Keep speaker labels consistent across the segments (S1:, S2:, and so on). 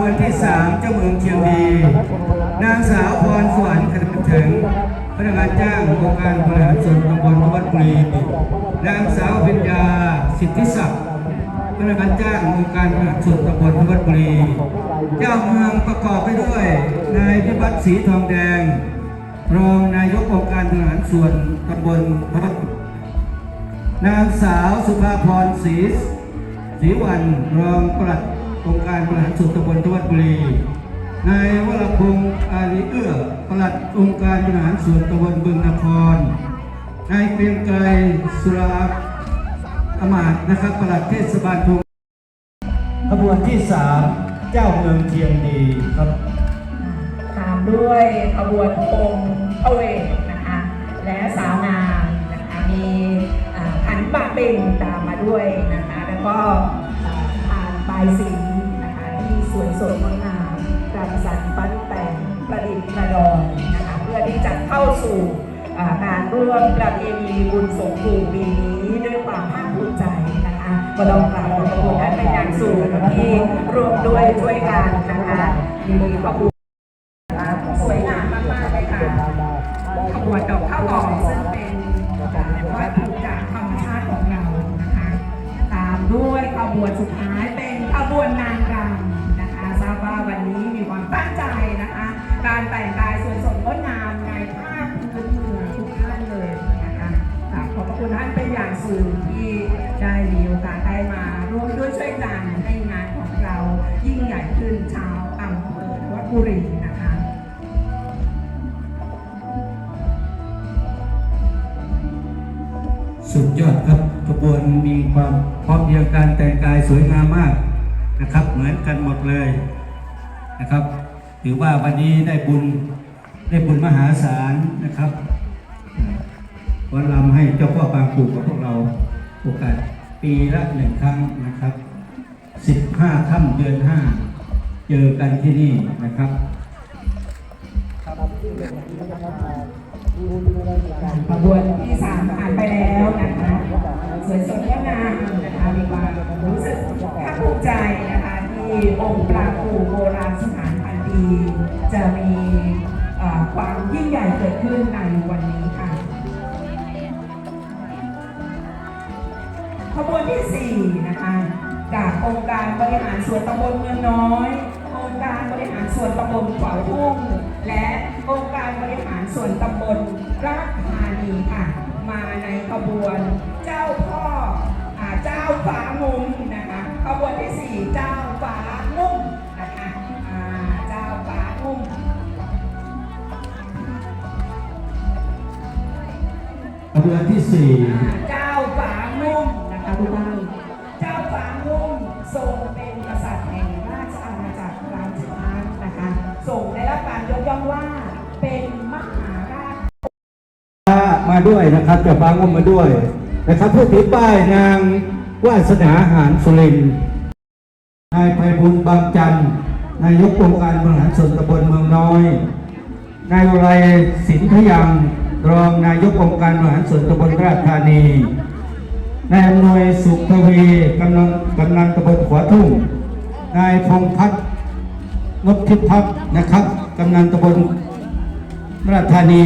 S1: วันที่สามเจ้าเมืองเชียงดี นางสาวพรสวรรค์ขันถึงพนักงานจ้างโครงการบริหารส่วนตำบลวัดบุรีนางสาวเป็นยาสิทธิศักดิ์พนักงานจ้างโครงการบริหารส่วนตำบลวัดบุรีเจ้าเมืองประกอบไปด้วยนายพิพัฒน์ศรีทองแดงรองนายกองค์การบริหารส่วนตำบลพระนางสาวสุภาพรศรีศรีวันรองปลัด องค์การบริหารส่วนตำบลทวัดบุรี นายวรพงศ์อาลีเอื้อปลัดองค์การบริหารส่วนตำบลบึงนคร นายเกรียงไกรสุราอมาตนะครับปลัดเทศบาลทงขบวนที่สามเจ้าเมืองเทียมดีครับ
S2: ตามด้วยขบวนธงพระเวนะคะ และสาวงามนะคะมีขันหมาเบ่งตามมาด้วยนะคะ แล้วก็ผ่านปลายสีนะคะที่ส วยสดงดงามรังสรรค์ปั้นแต่งประดิษฐ์ประดอยนะคะเพื่อที่จะเข้าสู่การร่วมประเพณีบุญสงฆ์ปีนี้ด้วยความภาคภูมิใจนะคะก็ต้องกราบขอบพระคุณท่านเป็นอย่างสูงที่ร่วมด้วยช่วยกันนะคะมีขบวนสวยงามมากๆเลยค่ะขบวนดอกข้าวหอมซึ่งเป็นวัตถุจากธรรมชาติของเรานะคะ ตามด้วยขบวนสุดท้ายเป็นขบวนนา การแต่งกายสวยสดงดงามในผ้าพื้นเมืองทุกท่านเลยนะคะขอบพระคุณท่านเป็นอย่างสูงที่ได้มีโอกาสได้มาร่วมด้วยช่วยกันให้งานของเรายิ่งใหญ่ขึ้นชาวอำเภอวัดบุรีนะคะ
S1: สุดยอดครับขบวนมีความพร้อมเพรียงการแต่งกายสวยงามมากนะครับ เหมือนกันหมดเลยนะครับ ถือว่าวันนี้ได้บุญได้บุญมหาศาลนะครับวันลำให้เจ้าพ่อบางปู่กับพวกเราโอกาสปีละหนึ่งครั้งนะครับสิบห้าค่ำเดือนห้าเจอกันที่นี่นะครับ
S2: ขบวนที่สามผ่านไปแล้วนะคะสวยสดงดงามนะคะมีความรู้สึกภาคภูมิใจนะคะที่องค์ปราปู่โบราณสถานพัน ดีจะมีความยิ่งใหญ่เกิดขึ้นในวันนี้ค่ะ ขบวนที่ 4 นะคะจากองค์การบริหารส่วนตำบลเมืองน้อย องค์การบริหารส่วนตำบลขวาวทุ่ง และองค์การบริหารส่วนตำบลราชธานีค่ะ มาในขบวนเจ้าพ่ออเจ้าฟ้างุ้ม ขบวนที่
S1: สี่
S2: เจ้าฝางุ่มนะคะทุกท่านเจ้าฝางุ่มทรงเป็นกษัตริย์แห่งราชอาณาจักรราชพัฒนะคะทรงได้รับการยกย่องว่าเป็นมหาราช
S1: มาด้วยนะครับเจะฟังว่ามาด้วยนะครับผู้ถือป้ายนางวาสนาหารสุรินทร์นายไพบุญบางจันทร์นายกองค์การบริหารส่วนตำบลเมืองน้อย นายวรัยสินทยัง รองนายกองค์การบริหารส่วนตำบลราชธานีนายอำนวยสุขทวีกำนันกำนันตำบลขวาทุ่ง นายพงพัฒน์นพทิพย์พัฒน์นะครับกำนันตำบลราชธานี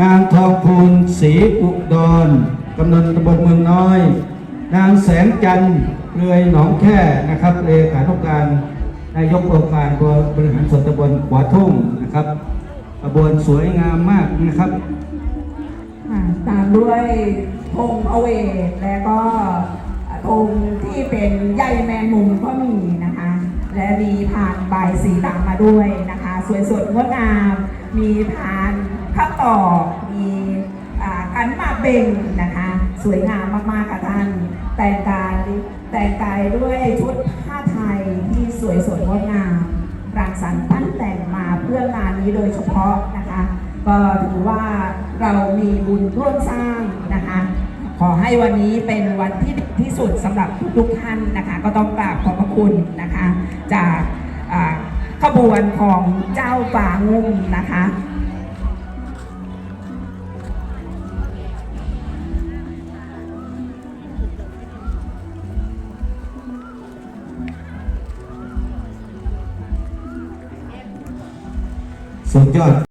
S1: นางทองพูนศรีอุดรกำนันตำบลเมืองน้อย นางแสงจันทร์เรือยหนองแค่นะครับเลขานุการนายกองค์การบริหารส่วนตำบลขวาทุ่งนะครับ ขบวนสวยงามมากนะครับ
S2: อ่าตามด้วยธงอเวทและก็ธงที่เป็นใยแมงมุมก็มีนะคะ และมีพานใบายสีตามมาด้วยนะคะ สวยสดงดงาม มีพานข้าวตอกมีอันมาเบ่งนะคะ สวยงามมากๆค่ะท่าน แต่งกายแต่งกายด้วยชุดผ้าไทยที่สวยสดงดงาม รังสรรค์ตั้งแต่งมาเพื่องานนี้โดยเฉพาะนะคะ ก็ถือว่าเรามีบุญร่วมสร้างนะคะ ขอให้วันนี้เป็นวันที่ดีที่สุดสำหรับทุกท่านนะคะ ก็ต้องกราบขอบพระคุณนะคะ จากขบวนของเจ้าป่างุ่มนะคะ
S1: สุดยอด